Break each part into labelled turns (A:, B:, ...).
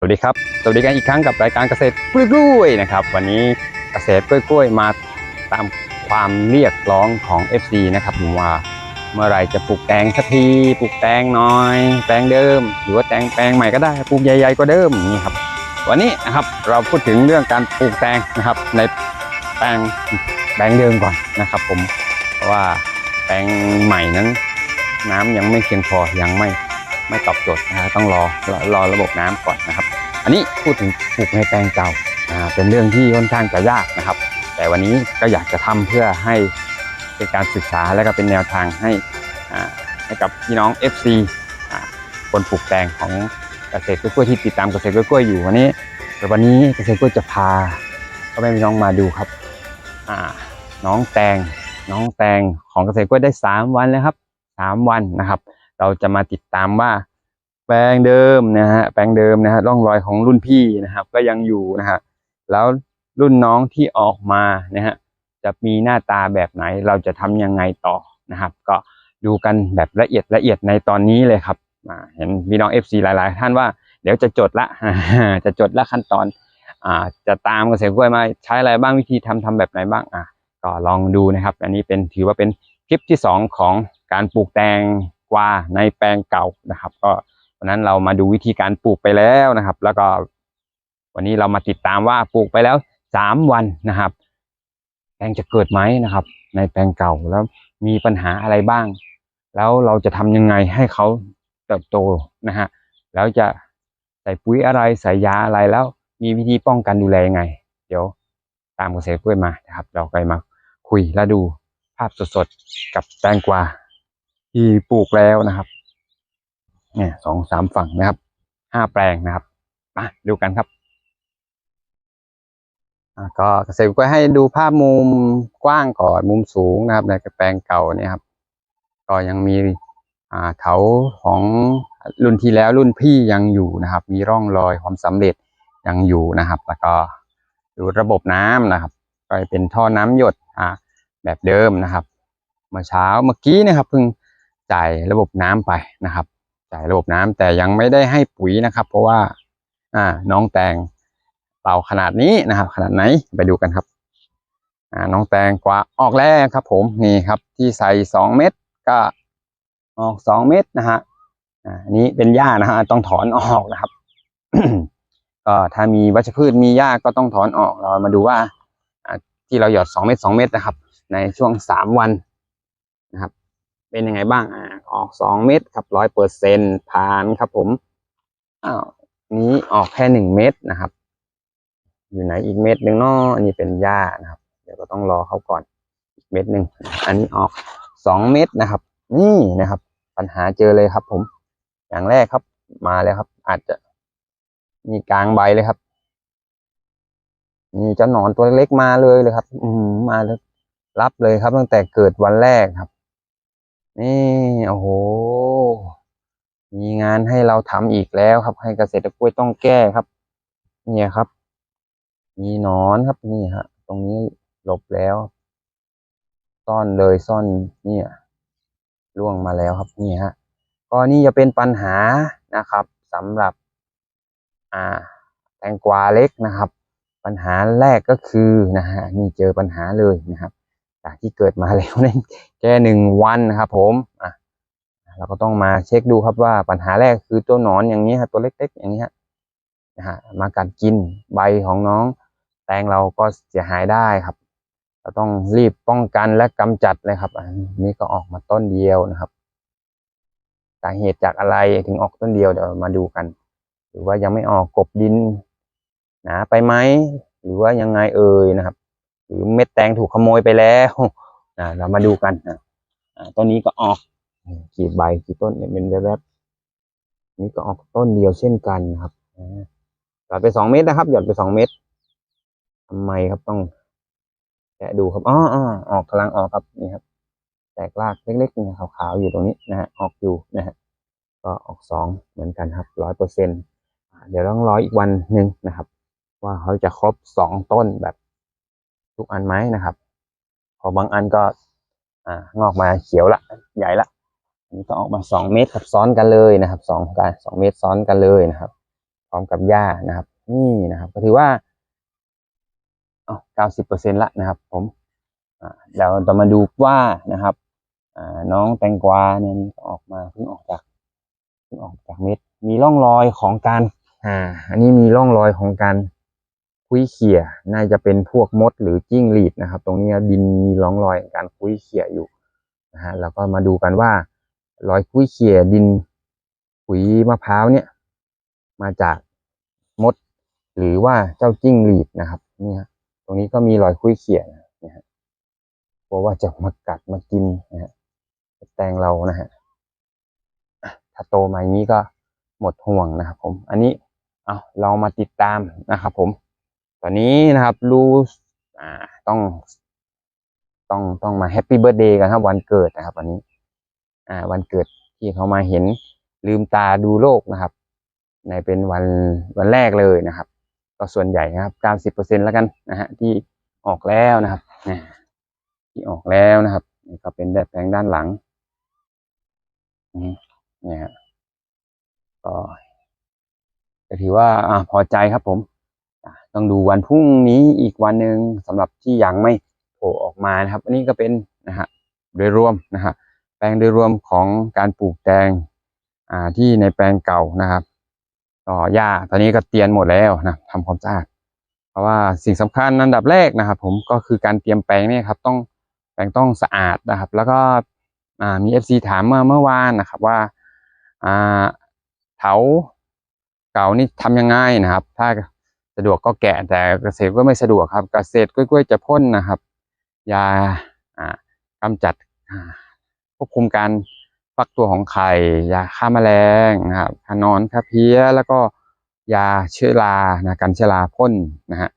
A: สวัสดีครับ สวัสดีกันอีกครั้งกับรายการเกษตรกล้วยๆนะครับ วันนี้เกษตรกล้วยๆ มาตามความเรียกร้องของ FC นะครับผมว่าเมื่อไรจะปลูกแตงสักทีปลูกแตงน้อยแปลงเดิม หรือว่าแตงแปลงใหม่ก็ได้ปลูกใหญ่ๆก็เดิมนี่ครับ วันนี้นะครับเราพูดถึงเรื่องการปลูกแตงนะครับ ในแปลงแปลงเดิมก่อนนะครับ ผมเพราะว่าแปลงใหม่นั้น น้ำยังไม่เพียงพอยังไม่ ไม่ตอบโจทย์นะฮะต้องรอรอรอระบบน้ำก่อนนะครับ อันนี้พูดถึงปลูกในแปลงเก่าเป็นเรื่องที่ค่อนข้างจะยากนะครับ แต่วันนี้ก็อยากจะทำเพื่อให้เป็นการศึกษาและก็เป็นแนวทางให้ให้กับพี่น้อง FC คนปลูกแตงของเกษตรกล้วยที่ติดตามเกษตรกล้วยอยู่วันนี้วันนี้เกษตรกล้วยจะพาพ่อแม่พี่น้องมาดูครับน้องแตงน้องแตงของเกษตรกล้วยได้ 3 วันแล้วครับ 3 วันนะครับ เราจะมาติดตามว่า แปลงเดิมนะฮะแปลงเดิมนะฮะร่องรอยของรุ่นพี่นะครับ ก็ยังอยู่นะฮะแล้วรุ่นน้องที่ออกมานะฮะจะมีหน้าตาแบบไหนเราจะทำยังไงต่อนะครับ ก็ดูกันแบบละเอียดละเอียดในตอนนี้เลยครับอ่าเห็นพี่น้อง FC หลาย ๆ ท่านว่าเดี๋ยวจะจดละจะจดละขั้นตอนอ่าจะตามเกษตรกล้วยมาใช้อะไรบ้างวิธีทำทำแบบไหนบ้างอะก็ลองดูนะครับ อันนี้เป็นถือว่าเป็นคลิปที่สองของการปลูกแตง กวาในแปลงเก่านะครับ ก็วันนั้นเรามาดูวิธีการปลูกไปแล้วนะครับ แล้วก็ วันนี้เรามาติดตามว่าปลูกไปแล้วสามวันนะครับแตงจะเกิดไหมนะครับ ในแปลงเก่าแล้วมีปัญหาอะไรบ้าง แล้วเราจะทำยังไงให้เขาเติบโตนะฮะแล้วจะใส่ปุ๋ยอะไรใส่ยาอะไรแล้ว มีวิธีป้องกันดูแลยังไง เดี๋ยวตามเกษตรกล้วยมานะครับ เราไปมาคุยและดูภาพสดๆกับแตงกวา ที่ปลูกแล้วนะครับเนี่ยสองสามฝั่งนะครับห้าแปลงนะครับมาดูกันครับก็เกษตรกล้วยให้ดูภาพมุมกว้างก่อนมุมสูงนะครับในแปลงเก่าเนี่ยครับ ก็ยังมีเถาของรุ่นที่แล้วรุ่นพี่ยังอยู่นะครับ มีร่องรอยความสำเร็จยังอยู่นะครับ แล้วก็ดูระบบน้ำนะครับ ก็เป็นท่อน้ำหยดอ่าแบบเดิมนะครับ เมื่อเช้าเมื่อกี้นะครับเพิ่ง จ่ายระบบน้ำไปนะครับ จ่ายระบบน้ำแต่ยังไม่ได้ให้ปุ๋ยนะครับ เพราะว่าอ่าน้องแตงเป่าขนาดนี้นะครับ ขนาดไหนไปดูกันครับอ่าน้องแตงกว่าออกแล้วครับ ผมนี่ครับที่ใส่สองเม็ดก็ออกสองเม็ดนะฮะอ่าอันนี้เป็นหญ้านะฮะต้องถอนออกนะครับก็ถ้ามีวัชพืชมีหญ้าก็ต้องถอนออกเรามาดูว่าอ่าที่เราหยอดสองเม็ดสองเม็ดนะครับ ในช่วงสามวันนะครับ เป็นยังไงบ้างอ่าออกสองเม็ดครับร้อยเปอร์เซ็นผ่านครับผมอ้าวนี้ออกแค่หนึ่งเม็ดนะครับ อยู่ไหนอีกเม็ดหนึ่งเนาะอันนี้เป็นหญ้านะครับ เดี๋ยวก็ต้องรอเขาก่อนอีกเม็ดหนึ่งอันนี้ออกสองเม็ดนะครับ นี่นะครับ ปัญหาเจอเลยครับ ผม อย่างแรกครับ มาแล้วครับ อาจจะมีกลางใบเลยครับนี่เจ้าหนอนตัวเล็กมาเลยเลยครับ อืมมาเลยรับเลยครับ ตั้งแต่เกิดวันแรกครับ นี่โอ้โห มีงานให้เราทำอีกแล้วครับ ให้เกษตรกล้วยต้องแก้ครับ เนี่ยครับ มีหนอนครับนี่ฮะ ตรงนี้หลบแล้ว ซ่อนเลยซ่อนเนี่ยล่วงมาแล้วครับนี่ฮะก็นี่จะเป็นปัญหานะครับสำหรับ อ่า แตงกวาเล็กนะครับ ปัญหาแรกก็คือนะฮะนี่เจอปัญหาเลยนะครับ จากที่เกิดมาแล้วนั่นแค่หนึ่งวันนะครับผมอะเราก็ต้องมาเช็คดูครับว่าปัญหาแรกคือตัวหนอนอย่างนี้ครับตัวเล็ก ๆ อย่างนี้ฮะนะฮะมากัดกินใบของน้อง แตงเราก็เสียหายได้ครับ เราต้องรีบป้องกันและกำจัดเลยครับ อันนี้ก็ออกมาต้นเดียวนะครับสาเหตุจากอะไรถึงออกต้นเดียวเดี๋ยวมาดูกัน หรือว่ายังไม่ออกกบดินหนาไปไหมหรือว่ายังไงเอ่ยนะครับ หรือเม็ดแตงถูกขโมยไปแล้วนะเรามาดูกันนะต้นนี้ก็ออกกี่ใบกี่ต้นเนี่ยเป็นแวบๆนี่ก็ออกต้นเดียวเช่นกันครับหยอดไปสองเม็ดนะครับ หยอดไปสองเม็ดทำไมครับต้องแกะดูครับอ๋ออ๋อออกกำลังออกครับนี่ครับ แตกรากเล็กๆเนี่ยขาวๆอยู่ตรงนี้นะฮะออกอยู่นะฮะก็ออกสองเหมือนกันครับร้อยเปอร์เซ็นต์เดี๋ยวต้องรออีกวันหนึ่งนะครับ ว่าเขาจะครบสองต้นแบบ ทุกอันไหมนะครับ พอบางอันก็อ่างอกมาเขียวละใหญ่ละอันนี้ก็ออกมาสองเมตรครับซ้อนกันเลยนะครับสองกันสองเมตรซ้อนกันเลยนะครับ พร้อมกับหญ้านะครับ นี่นะครับ ก็ถือว่าเอาเก้าสิบเปอร์เซ็นละนะครับ ผมอ่าเดี๋ยวเรามาดูว่านะครับอ่าน้องแตงกวาเนี่ยนี่ออกมาเพิ่งออกจากเพิ่งออกจากเม็ดมีร่องรอยของการอ่า อันนี้มีร่องรอยของการ คุ้ยเขี่ยน่าจะเป็นพวกมดหรือจิ้งหรีดนะครับ ตรงนี้ดินมีร่องรอยการคุ้ยเขี่ยอยู่นะฮะแล้วก็มาดูกันว่ารอยคุ้ยเขี่ยดินขุยมะพร้าวเนี่ย มาจากมด หรือว่าเจ้าจิ้งหรีดนะครับนี่ฮะตรงนี้ก็มีรอยคุ้ยเขี่ยนะฮะกลัวว่าจะมากัดมากินนะฮะแตงเรานะฮะอะถ้าโตมาอย่างนี้ก็หมดห่วงนะครับผม อันนี้เอาเรามาติดตามนะครับผม ตอนนี้นะครับรู้อ่าต้องต้องต้องมาแฮปปี้เบิร์ดเดย์กันครับ วันเกิดนะครับ วันนี้ อ่า วันเกิดที่เขามาเห็นลืมตาดูโลกนะครับ ในเป็นวันวันแรกเลยนะครับ ก็ส่วนใหญ่นะครับเก้าสิบเปอร์เซ็นแล้วกันนะฮะที่ออกแล้วนะครับที่ออกแล้วนะครับนี่ก็เป็นแบบแปลงด้านหลังนี่ฮะก็ถือว่าอ่าพอใจครับผม ต้องดูวันพรุ่งนี้อีกวันหนึ่งสำหรับที่ยังไม่โผล่ออกมานะครับ อันนี้ก็เป็นนะฮะโดยรวมนะฮะแปลงโดยรวมของการปลูกแตงอ่าที่ในแปลงเก่านะครับก็หญ้าตอนนี้ก็เตียนหมดแล้วนะทำความสะอาดเพราะว่าสิ่งสำคัญอันดับแรกนะครับ ผมก็คือการเตรียมแปลงเนี่ยครับต้องแปลงต้องสะอาดนะครับ แล้วก็อ่ามีเอฟซีถามเมื่อเมื่อวานนะครับว่าอ่าเถาเก่านี่ทำยังไงนะครับ ถ้า สะดวกก็แกะแต่เกษตรก็ไม่สะดวกครับ เกษตรกล้วยๆจะพ่นนะครับยาอ่ากำจัดควบคุมการฟักตัวของไข่ยาฆ่าแมลงนะครับคานอนฆ่าเพี้ยแล้วก็ยาเชื้อรานะกันเชื้อราพ่นนะฮะ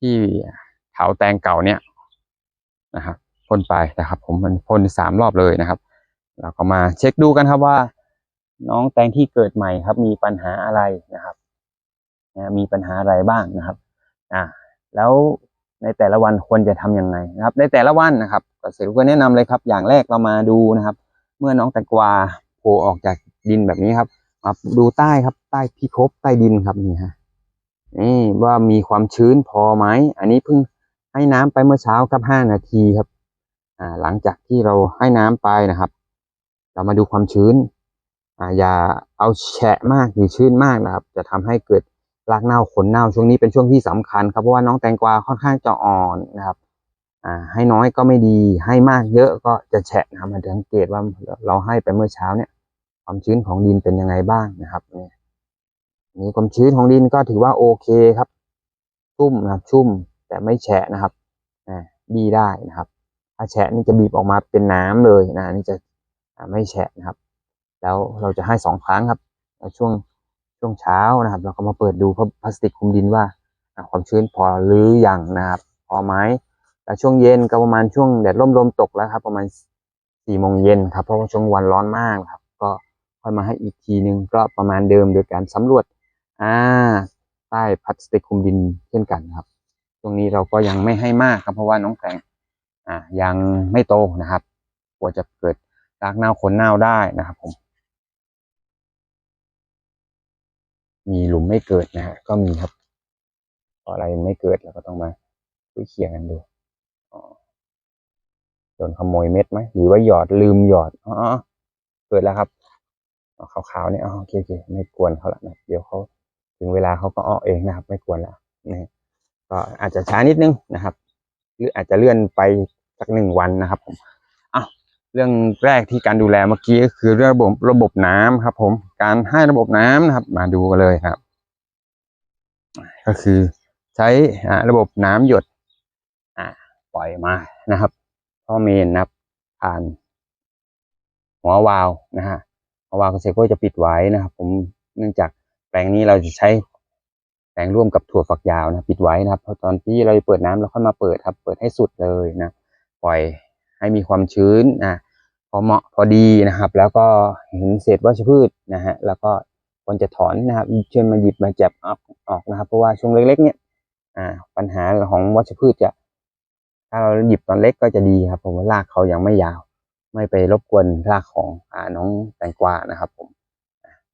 A: ที่เถาแตงเก่าเนี่ยนะครับพ่นไปนะครับ ผมมันพ่นสามรอบเลยนะครับ เราก็มาเช็คดูกันครับว่า น้องแตงที่เกิดใหม่ครับ มีปัญหาอะไรนะครับ นะมีปัญหาอะไรบ้างนะครับอ่าแล้วในแต่ละวันควรจะทำยังไงนะครับ ในแต่ละวันนะครับเกษตรกรแนะนำเลยครับ อย่างแรกเรามาดูนะครับ เมื่อน้องแตงกวาโผล่ออกจากดินแบบนี้ครับมาดูใต้ครับใต้พิภพใต้ดินครับนี่ฮะนี่ว่ามีความชื้นพอไหมอันนี้เพิ่งให้น้ำไปเมื่อเช้าครับห้านาทีครับ อ่า หลังจากที่เราให้น้ำไปนะครับ เรามาดูความชื้น อ่า อย่าเอาแฉะมากหรือชื้นมากนะครับ จะทำให้เกิด รากเน่าขนเน่าช่วงนี้เป็นช่วงที่สำคัญครับเพราะว่าน้องแตงกวาค่อนข้างจะอ่อนนะครับอ่าให้น้อยก็ไม่ดีให้มากเยอะก็จะแฉะนะครับมันจะสังเกตว่าเราให้ไปเมื่อเช้าเนี่ย ความชื้นของดินเป็นยังไงบ้างนะครับเนี่ยนี่ความชื้นของดินก็ถือว่าโอเคครับ ชุ่มนะครับชุ่มแต่ไม่แฉะนะครับอ่าบีได้นะครับ ถ้าแฉะนี่จะบีบออกมาเป็นน้ำเลยนะนี่จะไม่แฉะนะครับ แล้วเราจะให้สองครั้งครับช่วง ช่วงเช้านะครับ เราก็มาเปิดดูพลาสติกคุมดินว่าความชื้นพอหรือยังนะครับ พอไหมแต่ช่วงเย็นก็ประมาณช่วงแดดร่มลมตกแล้วครับ ประมาณสี่โมงเย็นครับเพราะว่าช่วงวันร้อนมากครับ ก็ค่อยมาให้อีกทีหนึ่งก็ประมาณเดิมโดยการสำรวจอ่าใต้พลาสติกคุมดินเช่นกันครับช่วงนี้เราก็ยังไม่ให้มากครับเพราะว่าน้องแตงอ่ายังไม่โตนะครับกลัวจะเกิดรากเน่าขนเน่าได้นะครับผม มีหลุมไม่เกิดนะฮะก็มีครับอะไรไม่เกิดเราก็ต้องมาคุยเคียงกันดูโดนขโมยเม็ดไหมหรือว่าหยอดลืมหยอดอ๋อเกิดแล้วครับขาวๆเนี่ยอ๋อโอเคโอเคไม่กวนเขาละนะเดี๋ยวเขาถึงเวลาเขาก็อ้อเองนะครับ ไม่กวนแล้วนะก็อาจจะช้านิดนึงนะครับ หรืออาจจะเลื่อนไปสักหนึ่งวันนะครับผม เรื่องแรกที่การดูแลเมื่อกี้ก็คือเรื่องระบบระบบน้ำครับ ผมการให้ระบบน้ำนะครับ มาดูกันเลยครับ ก็คือใช้ระบบน้ำหยดอ่าปล่อยมานะครับท่อเมนนะครับผ่านหัววาล์วนะฮะหัววาล์วเกษตรก็จะปิดไว้นะครับ ผมเนื่องจากแปลงนี้เราจะใช้แปลงร่วมกับถั่วฝักยาวนะปิดไว้นะครับพอตอนที่เราเปิดน้ำเราค่อยมาเปิดครับ เปิดให้สุดเลยนะ ปล่อย ให้มีความชื้นนะพอเหมาะพอดีนะครับ แล้วก็เห็นเศษวัชพืชนะฮะแล้วก็ควรจะถอนนะครับเช่นมาหยิบมาจับออกออกนะครับ เพราะว่าช่วงเล็ก ๆ เนี่ยอ่าปัญหาของวัชพืชจะถ้าเราหยิบตอนเล็กก็จะดีครับ ผมว่ารากเขายังไม่ยาว ไม่ไปรบกวนรากของอ่าน้องแตงกวานะครับ ผม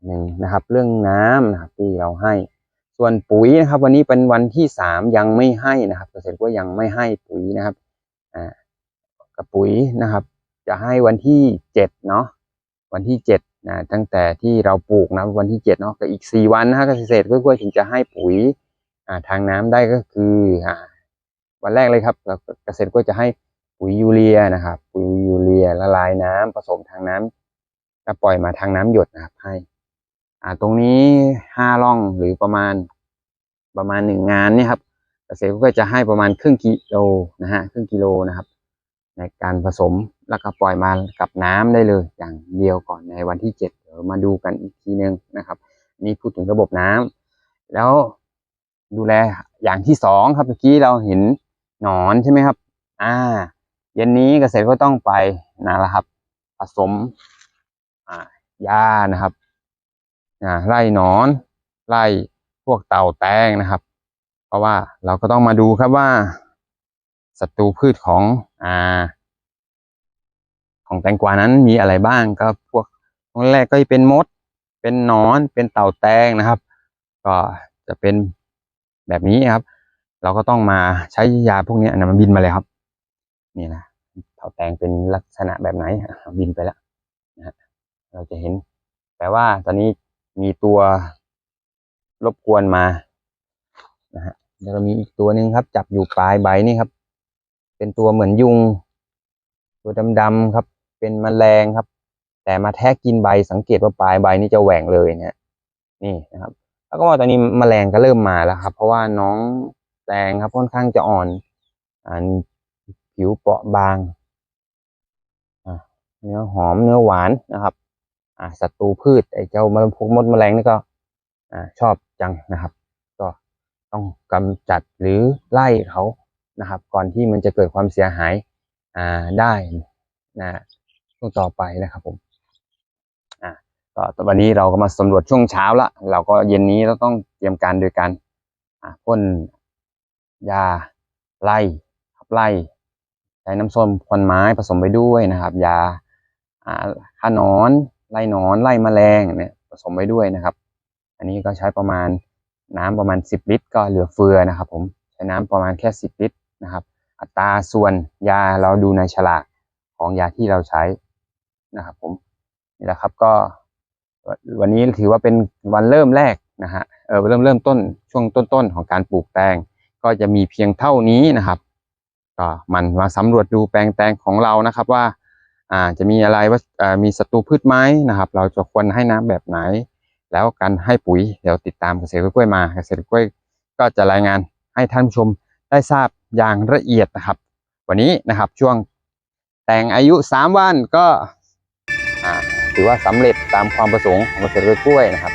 A: หนึ่งนะครับ เรื่องน้ำนะครับที่เราให้ ส่วนปุ๋ยนะครับ วันนี้เป็นวันที่สามยังไม่ให้นะครับเกษตรกล้วยยังไม่ให้ปุ๋ยนะครับ กับปุ๋ยนะครับ จะให้วันที่เจ็ดเนาะวันที่เจ็ดนะตั้งแต่ที่เราปลูกนะวันที่เจ็ดเนาะก็อีกสี่วันนะฮะเกษตรกล้วยๆถึงจะให้ปุ๋ยอ่าทางน้ำได้ก็คืออ่าวันแรกเลยครับเกษตรกล้วยจะให้ปุ๋ยยูเรียนะครับ ปุ๋ยยูเรียละลายน้ำผสมทางน้ำแล้วปล่อยมาทางน้ำหยดนะครับให้อ่าตรงนี้ห้าร่องหรือประมาณประมาณหนึ่งงานเนี่ยครับเกษตรก็จะให้ประมาณครึ่งกิโลนะฮะครึ่งกิโลนะครับ ในการผสมแล้วก็ปล่อยมากับน้ำได้เลยอย่างเดียวก่อนในวันที่เจ็ดเดี๋ยวมาดูกันอีกทีนึงนะครับนี่พูดถึงระบบน้ำแล้วดูแลอย่างที่สองครับเมื่อกี้เราเห็นหนอนใช่ไหมครับ อ่า เย็นนี้เกษตรก็ต้องไปนะครับ ผสมอ่ายานะครับอ่าไล่หนอนไล่พวกเต่าแตงนะครับ เพราะว่าเราก็ต้องมาดูครับว่าศัตรูพืชของ อ่า ของแตงกวานั้นมีอะไรบ้างก็พวกตรงแรกก็จะเป็นมด เป็นนอนเป็นเต่าแตงนะครับ ก็จะเป็นแบบนี้ครับ เราก็ต้องมาใช้ยาพวกนี้นะมันบินมาเลยครับ นี่นะเต่าแตงเป็นลักษณะแบบไหนบินไปแล้วนะเราจะเห็นแต่ว่าตอนนี้มีตัวรบกวนมานะฮะแล้วก็มีอีกตัวหนึ่งครับ จับอยู่ปลายใบนี่ครับ เป็นตัวเหมือนยุง ตัวดำๆครับ เป็นแมลงครับ แต่มาแทะกินใบสังเกตว่าปลายใบนี่จะแหว่งเลยเนี่ยนี่นะครับ แล้วก็ว่าตอนนี้แมลงก็เริ่มมาแล้วครับ เพราะว่าน้องแตงครับค่อนข้างจะอ่อนอันผิวเปราะบางเนื้อหอมเนื้อหวานนะครับอ่าศัตรูพืชไอ้เจ้ามันพวกมดแมลงนี่ก็อ่าชอบจังนะครับ ก็ต้องกำจัดหรือไล่เขา นะครับ ก่อนที่มันจะเกิดความเสียหายอ่าได้นะช่วงต่อไปนะครับผมอ่าก็วันนี้เราก็มาสำรวจช่วงเช้าละเราก็เย็นนี้เราต้องเตรียมการโดยการพ่นยาไล่ขับไล่ใช้น้ำส้มควันไม้ผสมไปด้วยนะครับ ยาอ่าฆ่าหนอนไล่หนอนไล่แมลงเนี่ยผสมไปด้วยนะครับ อันนี้ก็ใช้ประมาณน้ำประมาณ 10 ลิตร ก็เหลือเฟือนะครับ ผมใช้น้ำประมาณแค่ 10 ลิตร นะครับ อัตราส่วนยาเราดูในฉลากของยาที่เราใช้นะครับ ผมนี่แหละครับก็วันนี้ถือว่าเป็นวันเริ่มแรกนะฮะเออเริ่มเริ่มต้นช่วงต้นๆของการปลูกแตงก็จะมีเพียงเท่านี้นะครับก็มันมาสำรวจดูแปลงแตงของเรานะครับว่าอ่าจะมีอะไรว่าอ่ามีศัตรูพืชไหมนะครับ เราจะควรให้น้ำแบบไหน แล้วการให้ปุ๋ยเดี๋ยวติดตามเกษตรกล้วยมาเกษตรกล้วยก็จะรายงานให้ท่านผู้ชมได้ทราบ อย่างละเอียดนะครับ วันนี้นะครับช่วงแต่งอายุ 3 วันก็ถือว่าสำเร็จตามความประสงค์ของเกษตรกล้วยนะครับ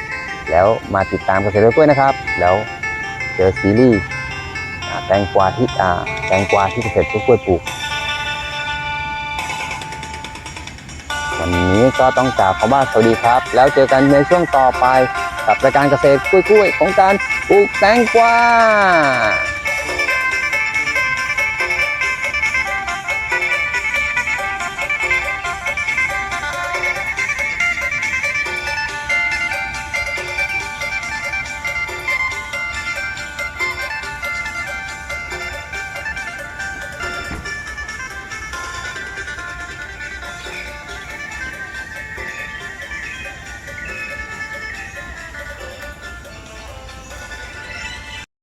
A: แล้วมาติดตามเกษตรกล้วยนะครับ แล้วเจอซีรีส์แตงกวาที่แตงกวาที่เกษตรกล้วยปลูกวันนี้ก็ต้องกล่าวคำว่าสวัสดีครับ แล้วเจอกันในช่วงต่อไปกับรายการเกษตรกล้วยๆของการปลูกแตงกวา